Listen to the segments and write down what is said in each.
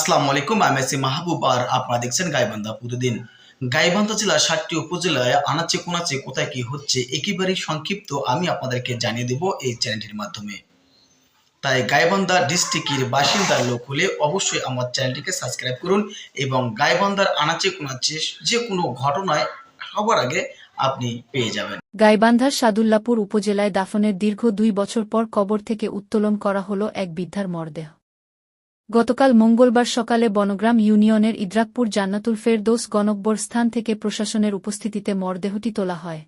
আসসালামু আলাইকুম, আমি আছি মাহবুব আর আপনারা দেখছেন গাইবান্ধা প্রতিদিন। গাইবান্ধা জেলার ষাটটি উপজেলায় আনাচে কোনাচে কোথায় কি হচ্ছে একেবারেই সংক্ষিপ্ত আমি আপনাদেরকে জানিয়ে দেব এই চ্যানেলটির মাধ্যমে। তাই গাইবান্ধা ডিস্ট্রিক্টের বাসিন্দার লোক হলে অবশ্যই আমার চ্যানেলটিকে সাবস্ক্রাইব করুন এবং গাইবান্ধার আনাচে কোনাচে যে কোনো ঘটনায় সবার আগে আপনি পেয়ে যাবেন। গাইবান্ধার সাদুল্লাপুর উপজেলায় দাফনের দীর্ঘ দুই বছর পর কবর থেকে উত্তোলন করা হল এক বৃদ্ধার মরদেহ। গতকাল মঙ্গলবার সকালে বনগ্রাম ইউনিয়নের ইদ্রাকপুর জান্নাতুল ফেরদৌস গণকবর স্থান থেকে প্রশাসনের উপস্থিতিতে মরদেহটি তোলা হয়।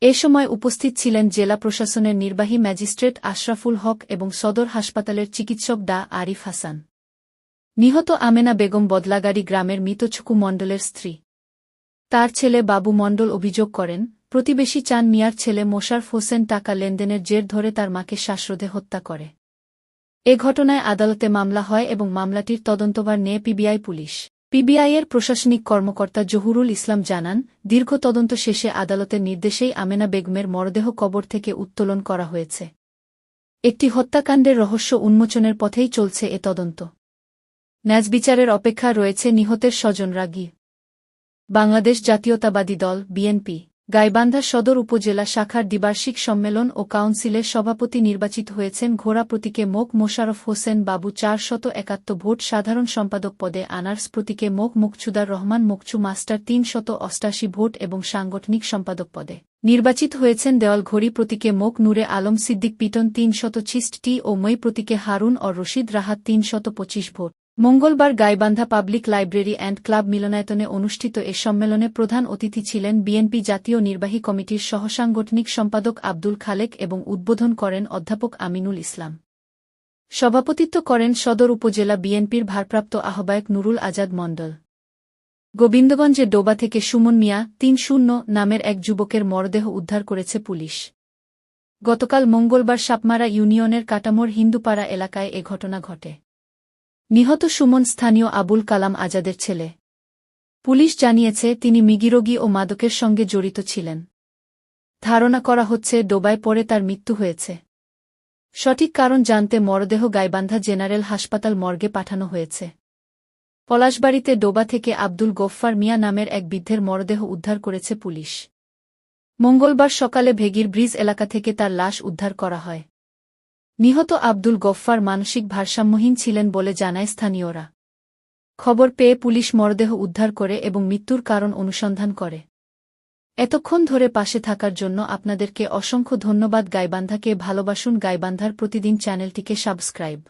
এ সময় উপস্থিত ছিলেন জেলা প্রশাসনের নির্বাহী ম্যাজিস্ট্রেট আশরাফুল হক এবং সদর হাসপাতালের চিকিৎসক ডা আরিফ হাসান। নিহত আমেনা বেগম বদলাগাড়ি গ্রামের মৃতছুকু মণ্ডলের স্ত্রী। তার ছেলে বাবু মণ্ডল অভিযোগ করেন, প্রতিবেশী চান মিয়ার ছেলে মোশারফ হোসেন টাকা লেনদেনের জের ধরে তার মাকে শ্বাসরোধে হত্যা করে। এ ঘটনায় আদালতে মামলা হয় এবং মামলাটির তদন্তভার নিয়ে পিবিআই পুলিশ। পিবিআইয়ের প্রশাসনিক কর্মকর্তা জহুরুল ইসলাম জানান, দীর্ঘ তদন্ত শেষে আদালতের নির্দেশেই আমেনা বেগমের মরদেহ কবর থেকে উত্তোলন করা হয়েছে। একটি হত্যাকাণ্ডের রহস্য উন্মোচনের পথেই চলছে এ তদন্ত। ন্যাজ বিচারের অপেক্ষা রয়েছে নিহতের স্বজনরা গি বাংলাদেশ জাতীয়তাবাদী দল, বিএনপি। গাইবান্ধা সদর উপজেলা শাখার দ্বিবার্ষিক সম্মেলন ও কাউন্সিলের সভাপতি নির্বাচিত হয়েছেন ঘোড়া প্রতীকে মোক মোশারফ হোসেন বাবু চারশত একাত্তর ভোট সাধারণ সম্পাদক পদে, আনার্স প্রতীকে মোক মুকচুদার রহমান মুকচু মাস্টার তিনশত অষ্টাশি ভোট এবং সাংগঠনিক সম্পাদক পদে। নির্বাচিত হয়েছেন দেওয়াল ঘড়ি প্রতীকে মোক নূরে আলম সিদ্দিক পিটন তিনশত ছিস্টটি ও মই প্রতীকে হারুন ও রশিদ রাহাত তিনশত পঁচিশ ভোট। মঙ্গলবার Gaibandha public library and club মিলনায়তনে অনুষ্ঠিত এ সম্মেলনে প্রধান অতিথি ছিলেন বিএনপি জাতীয় নির্বাহী কমিটির সহসাংগঠনিক সম্পাদক আব্দুল খালেক এবং উদ্বোধন করেন অধ্যাপক আমিনুল ইসলাম। সভাপতিত্ব করেন সদর উপজেলা বিএনপির ভারপ্রাপ্ত আহ্বায়ক নুরুল আজাদ মণ্ডল। গোবিন্দগঞ্জের ডোবা থেকে সুমন মিয়া তিন শূন্য নামের এক যুবকের মরদেহ উদ্ধার করেছে পুলিশ। গতকাল মঙ্গলবার সাপমারা ইউনিয়নের কাটামোর হিন্দুপাড়া এলাকায় এ ঘটনা ঘটে। নিহত সুমন স্থানীয় আবুল কালাম আজাদের ছেলে। পুলিশ জানিয়েছে, তিনি মিগিরোগী ও মাদকের সঙ্গে জড়িত ছিলেন। ধারণা করা হচ্ছে, ডোবায় পরে তার মৃত্যু হয়েছে। সঠিক কারণ জানতে মরদেহ গাইবান্ধা জেনারেল হাসপাতাল মর্গে পাঠানো হয়েছে। পলাশবাড়িতে ডোবা থেকে আব্দুল গফফার মিয়া নামের এক বৃদ্ধের মরদেহ উদ্ধার করেছে পুলিশ। মঙ্গলবার সকালে ভেগির ব্রিজ এলাকা থেকে তার লাশ উদ্ধার করা হয়। নিহত আব্দুল গফ্ফার মানসিক ভারসাম্যহীন ছিলেন বলে জানায় স্থানীয়রা। খবর পেয়ে পুলিশ মরদেহ উদ্ধার করে এবং মৃত্যুর কারণ অনুসন্ধান করে। এতক্ষণ ধরে পাশে থাকার জন্য আপনাদেরকে অসংখ্য ধন্যবাদ। গাইবান্ধাকে ভালোবাসুন। গাইবান্ধার প্রতিদিন চ্যানেলটিকে সাবস্ক্রাইব।